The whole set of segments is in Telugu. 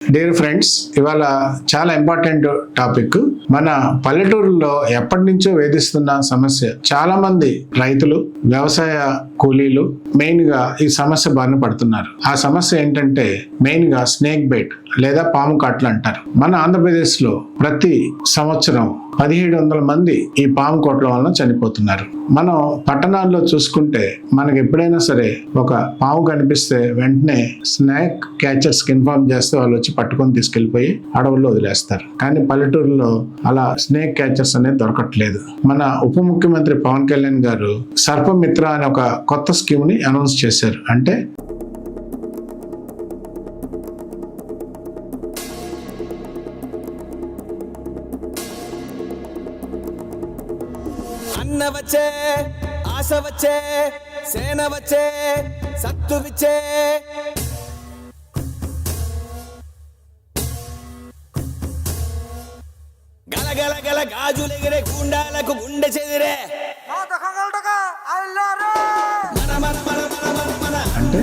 డియర్ ఫ్రెండ్స్ ఇవాళ చాలా ఇంపార్టెంట్ టాపిక్ మన పల్లెటూరులో ఎప్పటి నుంచో వేధిస్తున్న సమస్య చాలా మంది రైతులు వ్యవసాయ కూలీలు మెయిన్గా ఈ సమస్య బారిన పడుతున్నారు. ఆ సమస్య ఏంటంటే మెయిన్గా స్నేక్ బైట్ లేదా పాము కాట్లు అంటారు. మన ఆంధ్రప్రదేశ్లో ప్రతి సంవత్సరం పదిహేడు వందల మంది ఈ పాము కోట్ల వలన చనిపోతున్నారు. మనం పట్టణాల్లో చూసుకుంటే మనకి ఎప్పుడైనా సరే ఒక పాము కనిపిస్తే వెంటనే స్నాక్ క్యాచర్స్కి ఇన్ఫార్మ్ చేస్తే వాళ్ళు వచ్చి పట్టుకొని తీసుకెళ్ళిపోయి అడవుల్లో వదిలేస్తారు. కానీ పల్లెటూరులో అలా స్నేక్ క్యాచర్స్ అనేది దొరకట్లేదు. మన ఉప ముఖ్యమంత్రి పవన్ కళ్యాణ్ గారు సర్పమిత్ర అనే ఒక కొత్త స్కీమ్ని అనౌన్స్ చేశారు. అంటే అన్న వచ్చే ఆశ వచ్చే సేన వచ్చే సత్తు విచ్చే గల గల గల గాజులెగిరే గుండాలకు గుండె చెదిరే. మన మన మన మన మన మన. అంటే?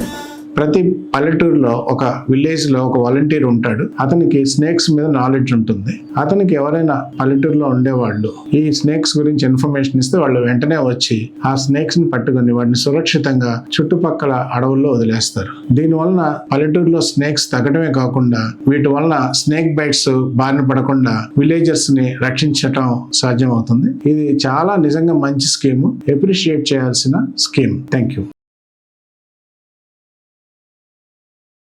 ప్రతి పల్లెటూరులో ఒక విలేజ్లో ఒక వాలంటీర్ ఉంటాడు. అతనికి స్నేక్స్ మీద నాలెడ్జ్ ఉంటుంది. అతనికి ఎవరైనా పల్లెటూరులో ఉండేవాళ్ళు ఈ స్నేక్స్ గురించి ఇన్ఫర్మేషన్ ఇస్తే వాళ్ళు వెంటనే వచ్చి ఆ స్నేక్స్ని పట్టుకొని వాటిని సురక్షితంగా చుట్టుపక్కల అడవుల్లో వదిలేస్తారు. దీని వలన పల్లెటూరులో స్నేక్స్ తగ్గడమే కాకుండా వీటి వలన స్నేక్ బైట్స్ బారిన పడకుండా విలేజర్స్ని రక్షించటం సాధ్యం అవుతుంది ఇది చాలా నిజంగా మంచి స్కీమ్. ఎప్రిషియేట్ చేయాల్సిన స్కీమ్. Thank you